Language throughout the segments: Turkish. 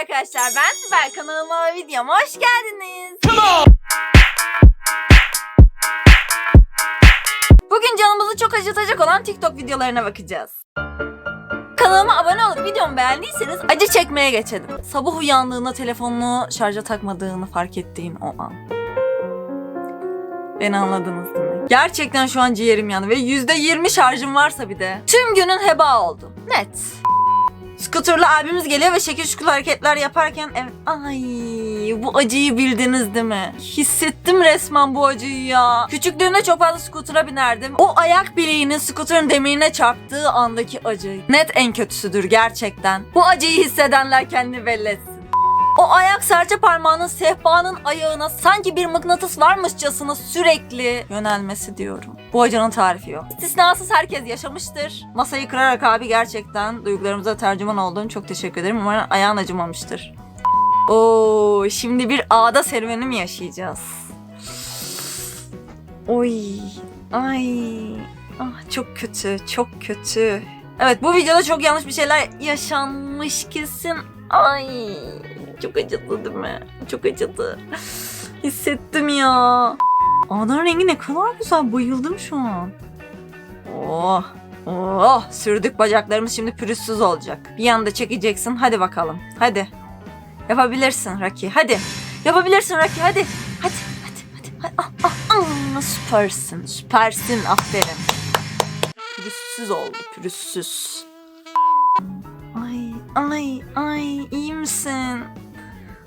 arkadaşlar ben Sibel kanalıma ve videoma hoş geldiniz. Bugün canımızı çok acıtacak olan TikTok videolarına bakacağız. Kanalıma abone olup videomu beğendiyseniz acı çekmeye geçelim. Sabah uyandığında telefonunu şarja takmadığını fark ettiğin o an. Beni anladınız değil mi? Gerçekten şu an ciğerim yandı ve %20 şarjım varsa bir de. Tüm günün heba oldu. Net. Scooter'lı abimiz geliyor ve şekil şukul hareketler yaparken evet ay bu acıyı bildiniz değil mi? Hissettim resmen bu acıyı ya. Küçüklüğümde çok fazla scooter'a binerdim. O ayak bileğinin scooter'ın demirine çarptığı andaki acı. Net en kötüsüdür gerçekten. Bu acıyı hissedenler kendini belli etsin. O ayak serçe parmağının sehpanın ayağına sanki bir mıknatıs varmışçasına sürekli yönelmesi diyorum. Bu acının tarifi yok. İstisnasız herkes yaşamıştır. Masayı kırarak abi gerçekten duygularımıza tercüman olduğun çok teşekkür ederim. Umarım ayağın acımamıştır. Oo, şimdi bir ağda serüveni mi yaşayacağız? Oy, ay, ah çok kötü, çok kötü. Evet bu videoda çok yanlış bir şeyler yaşanmış kesin. Ay çok acıdı değil mi? Çok acıdı. Hissettim ya. Ağdanın rengi ne kadar güzel. Bayıldım şu an. Oh. Oh. Sürdük bacaklarımız şimdi pürüzsüz olacak. Bir yanda çekeceksin. Hadi bakalım. Hadi. Yapabilirsin Raki. Hadi. Yapabilirsin Raki. Hadi. Hadi. Hadi. hadi. Ah, ah, ah. Süpersin. Süpersin. Aferin. Pürüzsüz oldu. Pürüzsüz. Ay, ay, ay iyi misin?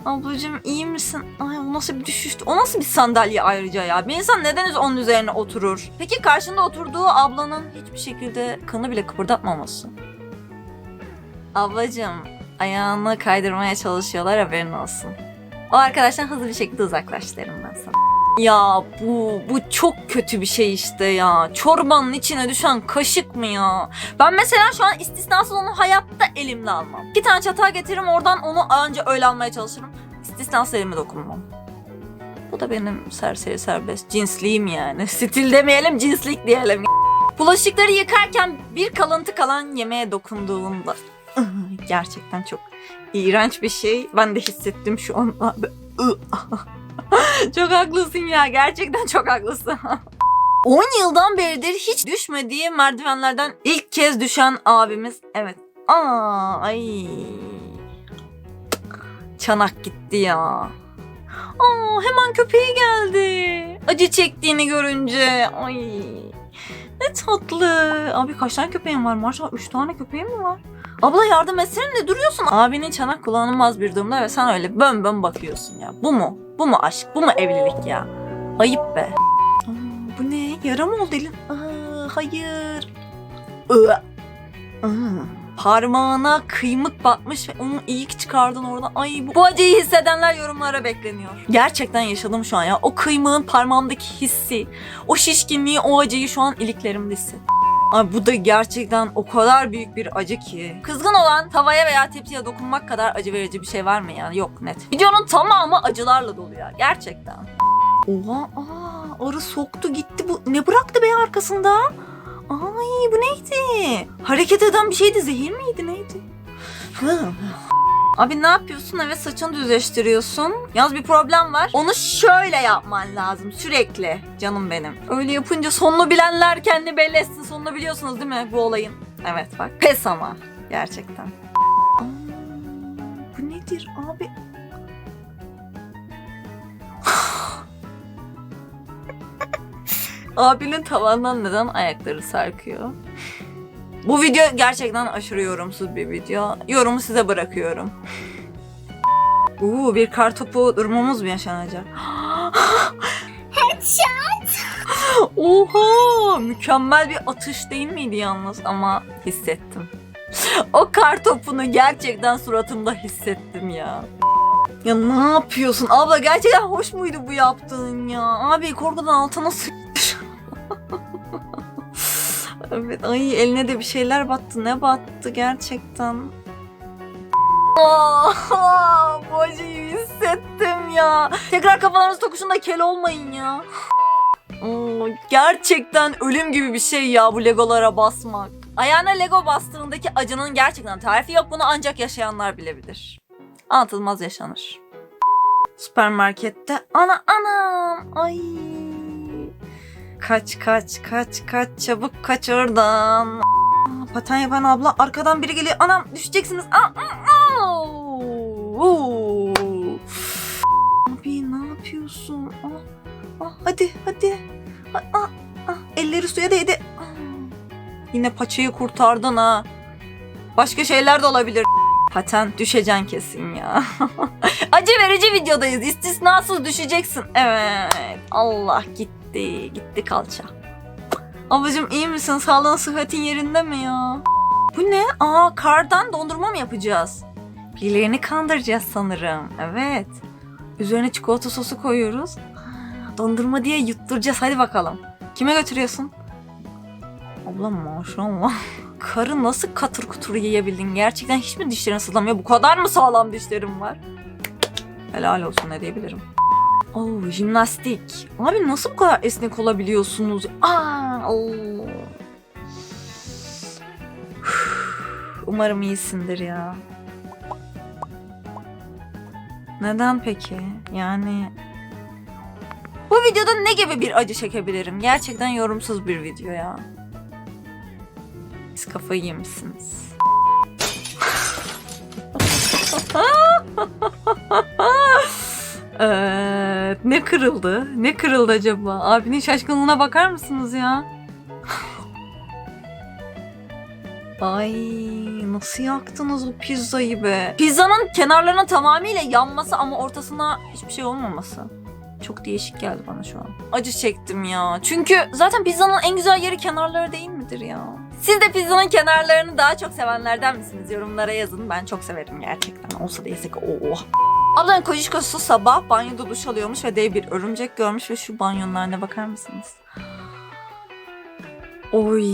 Ablacığım iyi misin? Ay o nasıl bir düşüştü? O nasıl bir sandalye ayrıca ya? Bir insan neden onun üzerine oturur? Peki karşında oturduğu ablanın hiçbir şekilde kanı bile kıpırdatmaması. Ablacığım ayağını kaydırmaya çalışıyorlar haberin olsun. O arkadaştan hızlı bir şekilde uzaklaş derim ben sana. Ya bu bu çok kötü bir şey işte ya. Çorbanın içine düşen kaşık mı ya? Ben mesela şu an istisnasız onu hayatta elimle almam. İki tane çatal getiririm oradan onu anca öyle almaya çalışırım. İstisnasız elime dokunmam. Bu da benim serseri serbest cinsliğim yani. Stil demeyelim cinslik diyelim. Bulaşıkları yıkarken bir kalıntı kalan yemeğe dokunduğunda gerçekten çok iğrenç bir şey. Ben de hissettim şu an. çok haklısın ya. Gerçekten çok haklısın. 10 yıldan beridir hiç düşmediği merdivenlerden ilk kez düşen abimiz. Evet. Aa, ay. Çanak gitti ya. Aa, hemen köpeği geldi. Acı çektiğini görünce. Ay. Ne tatlı. Abi kaç tane köpeğin var? Maşallah 3 tane köpeğin mi var? Abla yardım etsene ne duruyorsun? Abinin çanak kullanılmaz bir durumda ve sen öyle bön bön bakıyorsun ya. Bu mu? Bu mu aşk? Bu mu evlilik ya? Ayıp be. Aa, bu ne? Yara mı oldu elin? Aa, hayır. Aa, Parmağına kıymık batmış ve onu iyi ki çıkardın oradan. Ay bu, bu acıyı hissedenler yorumlara bekleniyor. Gerçekten yaşadım şu an ya. O kıymığın parmağımdaki hissi, o şişkinliği, o acıyı şu an iliklerimde hissettim. Ay bu da gerçekten o kadar büyük bir acı ki. Kızgın olan tavaya veya tepsiye dokunmak kadar acı verici bir şey var mı yani? Yok net. Videonun tamamı acılarla dolu ya. Gerçekten. Oha aa, arı soktu gitti bu. Ne bıraktı be arkasında? Ay bu neydi? Hareket eden bir şeydi. Zehir miydi neydi? Abi ne yapıyorsun? Evet saçını düzleştiriyorsun. Yalnız bir problem var. Onu şöyle yapman lazım sürekli. Canım benim. Öyle yapınca sonunu bilenler kendi belli etsin. Sonunu biliyorsunuz değil mi bu olayın? Evet bak. Pes ama. Gerçekten. Bu nedir abi? Abinin tavandan neden ayakları sarkıyor? Bu video gerçekten aşırı yorumsuz bir video. Yorumu size bırakıyorum. Uuu bir kar topu durumumuz mu yaşanacak? Headshot! Oha! Mükemmel bir atış değil miydi yalnız ama hissettim. O kar topunu gerçekten suratımda hissettim ya. Ya ne yapıyorsun? Abla gerçekten hoş muydu bu yaptığın ya? Abi korkudan altına sı- Evet ay eline de bir şeyler battı. Ne battı gerçekten? Aa, bu acıyı hissettim ya. Tekrar kafalarınızı tokuşun da kel olmayın ya. Gerçekten ölüm gibi bir şey ya bu legolara basmak. Ayağına lego bastığındaki acının gerçekten tarifi yok. Bunu ancak yaşayanlar bilebilir. Anlatılmaz yaşanır. Süpermarkette ana anam ay kaç kaç kaç kaç çabuk kaç oradan paten yapan abla arkadan biri geliyor anam düşeceksiniz Aa, aa, aa. Abi ne yapıyorsun Aa, aa, hadi hadi aa, aa. elleri suya değdi Aa. yine paçayı kurtardın ha başka şeyler de olabilir paten düşeceksin kesin ya Acı verici videodayız. İstisnasız düşeceksin. Evet. Allah gitti. Gitti kalça. Ablacığım iyi misin? Sağlığın sıhhatin yerinde mi ya? Bu ne? Aa kardan dondurma mı yapacağız? Birilerini kandıracağız sanırım. Evet. Üzerine çikolata sosu koyuyoruz. Dondurma diye yutturacağız. Hadi bakalım. Kime götürüyorsun? Ablam maşallah. Karı nasıl katır kutur yiyebildin? Gerçekten hiç mi dişlerin sızlamıyor? Bu kadar mı sağlam dişlerin var? Helal olsun ne diyebilirim. Oo jimnastik. Abi nasıl bu kadar esnek olabiliyorsunuz? Aa. Umarım iyisindir ya. Neden peki? Yani bu videoda ne gibi bir acı çekebilirim? Gerçekten yorumsuz bir video ya. Siz kafayı yemişsiniz. Evet, ne kırıldı? Ne kırıldı acaba? Abinin şaşkınlığına bakar mısınız ya? Ay nasıl yaktınız o pizzayı be? Pizzanın kenarlarına tamamıyla yanması ama ortasına hiçbir şey olmaması. Çok değişik geldi bana şu an. Acı çektim ya. Çünkü zaten pizzanın en güzel yeri kenarları değil midir ya? Siz de pizzanın kenarlarını daha çok sevenlerden misiniz? Yorumlara yazın. Ben çok severim gerçekten. Olsa da yesek. Oh. Ablanın kocişkosu sabah banyoda duş alıyormuş ve dev bir örümcek görmüş ve şu banyonun haline bakar mısınız? Oy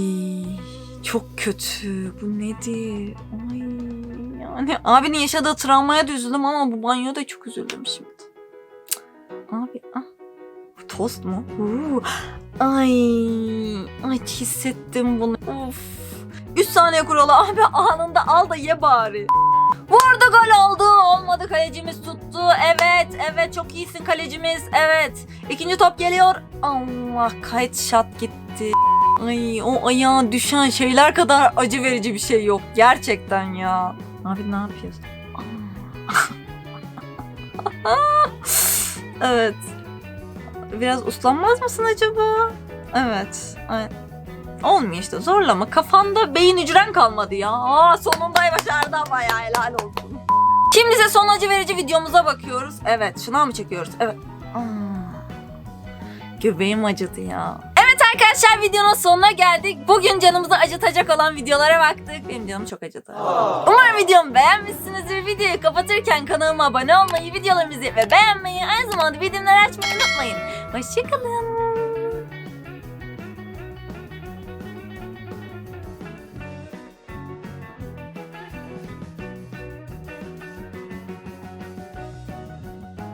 çok kötü. Bu nedir? Ay yani abinin yaşadığı travmaya da üzüldüm ama bu banyoya da çok üzüldüm şimdi. Abi ah. Tost mu? Uuu. Ay, ay hissettim bunu. Of. 3 saniye kuralı abi anında al da ye bari. Vurdu gol oldu. Olmadı kalecimiz tuttu. Evet evet çok iyisin kalecimiz. Evet. İkinci top geliyor. Allah kayıt şat gitti. Ay o ayağa düşen şeyler kadar acı verici bir şey yok. Gerçekten ya. Abi ne yapıyorsun? evet. Biraz uslanmaz mısın acaba? Evet. Ay- Olmuyor işte zorlama. Kafanda beyin hücren kalmadı ya. Aa, sonunda başardı ama ya helal olsun. Şimdi ise son acı verici videomuza bakıyoruz. Evet şuna mı çekiyoruz? Evet. Göbeğim acıdı ya. Evet arkadaşlar videonun sonuna geldik. Bugün canımızı acıtacak olan videolara baktık. Benim canım çok acıdı. Umarım videomu beğenmişsinizdir. Videoyu kapatırken kanalıma abone olmayı, videolarımızı ve beğenmeyi, aynı zamanda bildirimleri açmayı unutmayın. Hoşçakalın.